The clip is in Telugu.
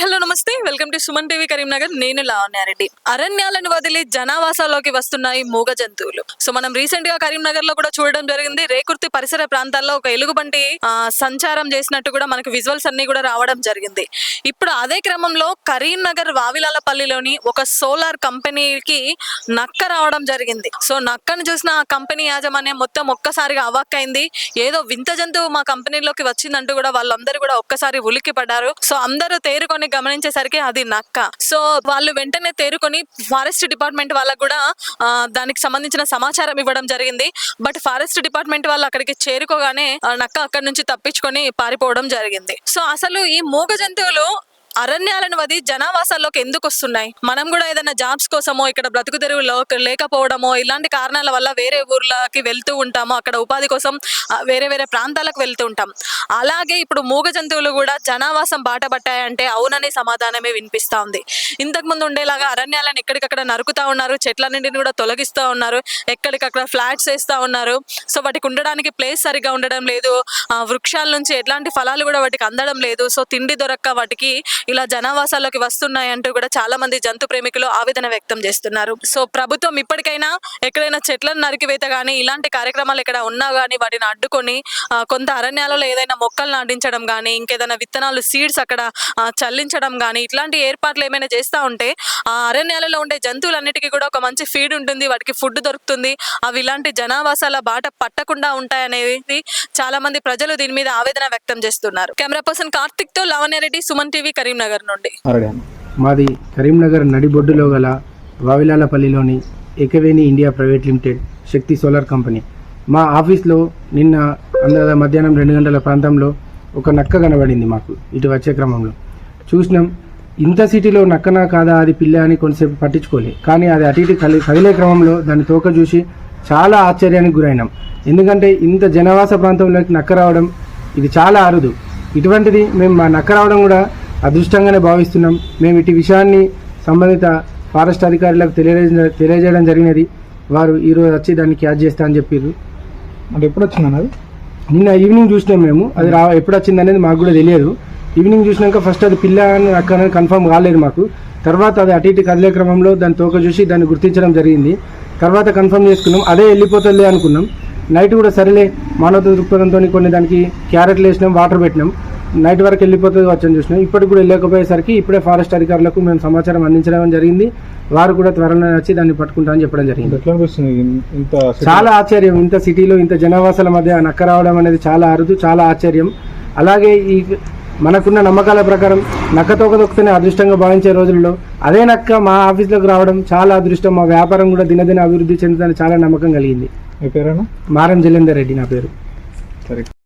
Hello namaste. Welcome to Suman TV Karimnagar. నేను లావణ్యారెడ్డి అరణ్యాలను వదిలి జనావాసాల్లోకి వస్తున్నాయి మూగ జంతువులు. సో మనం రీసెంట్గా కరీంనగర్లో కూడా చూడడం జరిగింది. రేకుర్తి పరిసర ప్రాంతాల్లో ఒక ఎలుగుబంటి సంచారం చేసినట్టు కూడా మనకు విజువల్స్ అన్ని కూడా రావడం జరిగింది. ఇప్పుడు అదే క్రమంలో కరీంనగర్ వావిలాలపల్లిలోని ఒక సోలార్ కంపెనీకి నక్క రావడం జరిగింది. సో నక్కను చూసిన ఆ కంపెనీ యాజమాన్యం మొత్తం ఒక్కసారిగా అవాక్కైంది. ఏదో వింత జంతువు మా కంపెనీలోకి వచ్చిందంటూ కూడా వాళ్ళందరూ కూడా ఒక్కసారి ఉలిక్కి పడ్డారు సో అందరూ తేరుకొని గమనించేసరికి అది నక్క. సో వాళ్ళు వెంటనే తేరుకొని ఫారెస్ట్ డిపార్ట్మెంట్ వాళ్ళకు కూడా దానికి సంబంధించిన సమాచారం ఇవ్వడం జరిగింది. బట్ ఫారెస్ట్ డిపార్ట్మెంట్ వాళ్ళు అక్కడికి చేరుకోగానే ఆ నక్క అక్కడి నుంచి తప్పించుకొని పారిపోవడం జరిగింది. సో అసలు ఈ మూగ జంతువులు అరణ్యాలను వది జనావాసాల్లోకి ఎందుకు వస్తున్నాయి? మనం కూడా ఏదైనా జాబ్స్ కోసమో ఇక్కడ బ్రతుకు తెరువులో లేకపోవడమో ఇలాంటి కారణాల వల్ల వేరే ఊర్లకి వెళ్తూ ఉంటాము. అక్కడ ఉపాధి కోసం వేరే వేరే ప్రాంతాలకు వెళ్తూ ఉంటాం. అలాగే ఇప్పుడు మూగ జంతువులు కూడా జనావాసం బాట పట్టాయంటే అవుననే సమాధానమే వినిపిస్తా ఉంది. ఇంతకు ముందు ఉండేలాగా అరణ్యాలను ఎక్కడికక్కడ నరుకుతా ఉన్నారు చెట్లన్నింటిని కూడా తొలగిస్తూ ఉన్నారు ఎక్కడికక్కడ ఫ్లాట్స్ వేస్తూ ఉన్నారు. సో వాటికి ఉండడానికి ప్లేస్ సరిగా ఉండడం లేదు. వృక్షాల నుంచి ఎట్లాంటి ఫలాలు కూడా వాటికి అందడం లేదు. సో తిండి దొరక్క వాటికి ఇలా జనావాసాల్లోకి వస్తున్నాయి అంటూ కూడా చాలా మంది జంతు ప్రేమికులు ఆవేదన వ్యక్తం చేస్తున్నారు. సో ప్రభుత్వం ఇప్పటికైనా ఎక్కడైనా చెట్లను నరికివేత కానీ ఇలాంటి కార్యక్రమాలు ఎక్కడ ఉన్నా కానీ వాటిని అడ్డుకొని కొంత అరణ్యాలలో ఏదైనా మొక్కలు నాటించడం కానీ ఇంకేదైనా విత్తనాలు సీడ్స్ అక్కడ చల్లించడం కానీ ఇట్లాంటి ఏర్పాట్లు ఏమైనా చేస్తూ ఉంటే ఆ అరణ్యాలలో ఉండే జంతువులన్నిటికీ కూడా ఒక మంచి ఫీడ్ ఉంటుంది వాటికి ఫుడ్ దొరుకుతుంది. అవి ఇలాంటి జనావాసాల బాట పట్టకుండా ఉంటాయనేది చాలా మంది ప్రజలు దీని మీద ఆవేదన వ్యక్తం చేస్తున్నారు. కెమెరా పర్సన్ కార్తిక్తో లావణ్యారెడ్డి సుమన్ టీవీ కరీంనగర్ నుండి. మాది కరీంనగర్ నడిబొడ్డులో గల వావిలాలపల్లిలోని Ekaveni India private limited Shakti solar company. మా ఆఫీస్లో నిన్న అంద మధ్యాహ్నం రెండు గంటల ప్రాంతంలో ఒక నక్క కనబడింది మాకు ఇటు వచ్చే క్రమంలో. చూసినాం ఇంత సిటీలో నక్కనా కాదా అది పిల్ల అని కొంతసేపు పట్టించుకోలే. కానీ అది అటు ఇటు కలి కదిలే క్రమంలో దాని తోక చూసి చాలా ఆశ్చర్యానికి గురైనాం. ఎందుకంటే ఇంత జనవాస ప్రాంతంలోకి నక్క రావడం ఇది చాలా అరుదు. ఇటువంటిది మేము మా నక్క రావడం కూడా అదృష్టంగానే భావిస్తున్నాం. మేము ఇటు విషయాన్ని సంబంధిత ఫారెస్ట్ అధికారులకు తెలియజే తెలియజేయడం జరిగినది. వారు ఈరోజు వచ్చి దాన్ని క్యాచ్ చేస్తా అని చెప్పారు అంటే ఎప్పుడు వచ్చింది అది? నిన్న ఈవినింగ్ చూసినాం మేము. అది రా ఎప్పుడు వచ్చింది అనేది మాకు కూడా తెలియదు. ఈవినింగ్ చూసినాక ఫస్ట్ అది పిల్ల అని అక్క అనేది కన్ఫర్మ్ కాలేదు మాకు. తర్వాత అది అటు ఇటు కదిలే క్రమంలో దాని తోక చూసి దాన్ని గుర్తించడం జరిగింది. తర్వాత కన్ఫర్మ్ చేసుకున్నాం. అదే వెళ్ళిపోతుంది అనుకున్నాం. నైట్ కూడా సరేలే మానవ దృక్పథంతో కొన్ని దానికి క్యారెట్లు వేసినాం వాటర్ పెట్టినాం. నైట్ వరకు వెళ్ళిపోతుంది వచ్చని చూసినాం. ఇప్పటికి కూడా వెళ్ళకపోయేసరికి ఇప్పుడే ఫారెస్ట్ అధికారులకు మేము సమాచారం అందించడం జరిగింది. వారు కూడా త్వరలో వచ్చి దాన్ని పట్టుకుంటామని చెప్పడం జరిగింది. చాలా ఆశ్చర్యం. ఇంత సిటీలో ఇంత జనావాసాల మధ్య నక్క రావడం అనేది చాలా అరుదు చాలా ఆశ్చర్యం. అలాగే ఈ మనకున్న నమ్మకాల ప్రకారం నక్క తోక దొక్కుతూనే అదృష్టంగా భావించే రోజుల్లో అదే నక్క మా ఆఫీస్లోకి రావడం చాలా అదృష్టం. మా వ్యాపారం కూడా దినదిన అభివృద్ధి చెందుతుందని చాలా నమ్మకం కలిగింది. మారం జలేందర్ రెడ్డి నా పేరు. సరే.